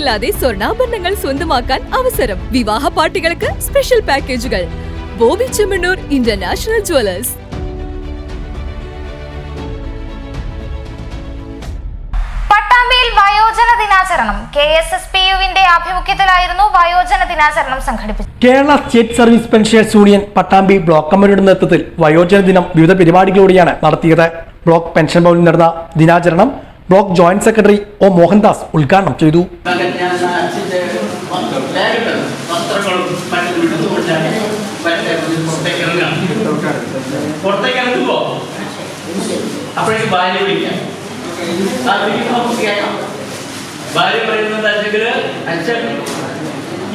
ഇല്ലാതെ സ്വർണാഭരണങ്ങൾ സ്വന്തമാക്കാൻ അവസരം. വിവാഹ പാർട്ടികൾക്ക് special packages Bobby Chemmanur international jewellers പട്ടാമ്പിയിൽ വയോജന ദിനാചരണം. കെ എസ് എസ് പി യുവിന്റെ ആഭിമുഖ്യത്തിലായിരുന്നു വയോജന ദിനാചരണം സംഘടിപ്പിച്ചത്. Kerala state service pensioners union Pattambi block കമ്മിറ്റിയുടെ നേതൃത്വത്തിൽ വയോജന ദിനം വിവിധ പരിപാടികളോടെയാണ് നടത്തിയത്. ബ്ലോക്ക് പെൻഷൻ ഭവനിൽ നടന്ന ദിനാചരണം block joint secretary O Mohandas ഉദ്ഘാടനം ചെയ്തു. അപ്പോഴേക്ക് ഭാര്യ വിളിക്കാം ഭാര്യ പറയുന്നത് അല്ലെങ്കിൽ അച്ഛൻ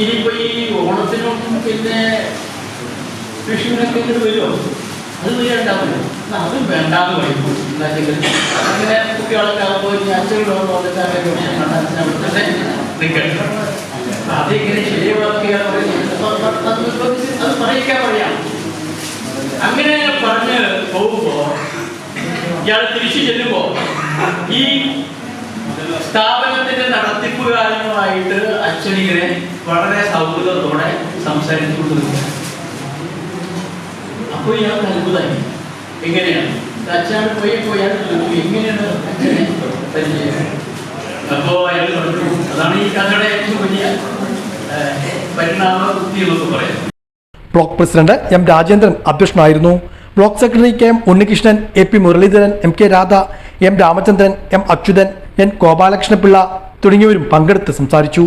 ഇനിയിപ്പോ ഈ ഓണത്തിനും പിന്നെ വിഷുവിനൊക്കെ ഇങ്ങോട്ട് വരുമോ അത് വരികയുണ്ടാവില്ല എന്നാ അതും വേണ്ടാന്ന് പറയും. എന്താണെങ്കിൽ അങ്ങനെ കുട്ടികളൊക്കെ ആകുമ്പോൾ ഇനി അച്ഛനോട് വന്നിട്ട് അച്ഛൻ അവിടെ തന്നെ നിൽക്കട്ടെ അതിങ്ങനെ ശരിയാക്കിയാൽ അത് പറയിക്കാൻ പറയാം. അങ്ങനെ പറഞ്ഞ് പോകുമ്പോ ഇയാൾ തിരിച്ചു ചെല്ലുമ്പോ ഈ സ്ഥാപനത്തിന്റെ നടത്തിപ്പുകാരനുമായിട്ട് അച്ഛനിങ്ങനെ വളരെ സൗഹൃദത്തോടെ സംസാരിച്ചുകൊണ്ടിരിക്കുക അപ്പൊ ഇയാൾക്ക് അത്ഭുതമായി എങ്ങനെയാണ്? അച്ഛൻ പോയി പോയി അയാൾ എങ്ങനെയാണ് അച്ഛനെ അപ്പോ അയാൾ പറഞ്ഞു അതാണ് ഈ കഥയുടെ ഏറ്റവും വലിയ പരിണാമ ബുദ്ധി എന്നൊക്കെ പറയാം. ബ്ലോക്ക് പ്രസിഡന്റ് എം രാജേന്ദ്രൻ അധ്യക്ഷനായിരുന്നു. Block secretary K M Unnikrishnan A P Muraleedharan M K Radha M Ramachandran M Achuthan N Gopalakrishnapillai തുടങ്ങിയവരും പങ്കെടുത്ത് സംസാരിച്ചു.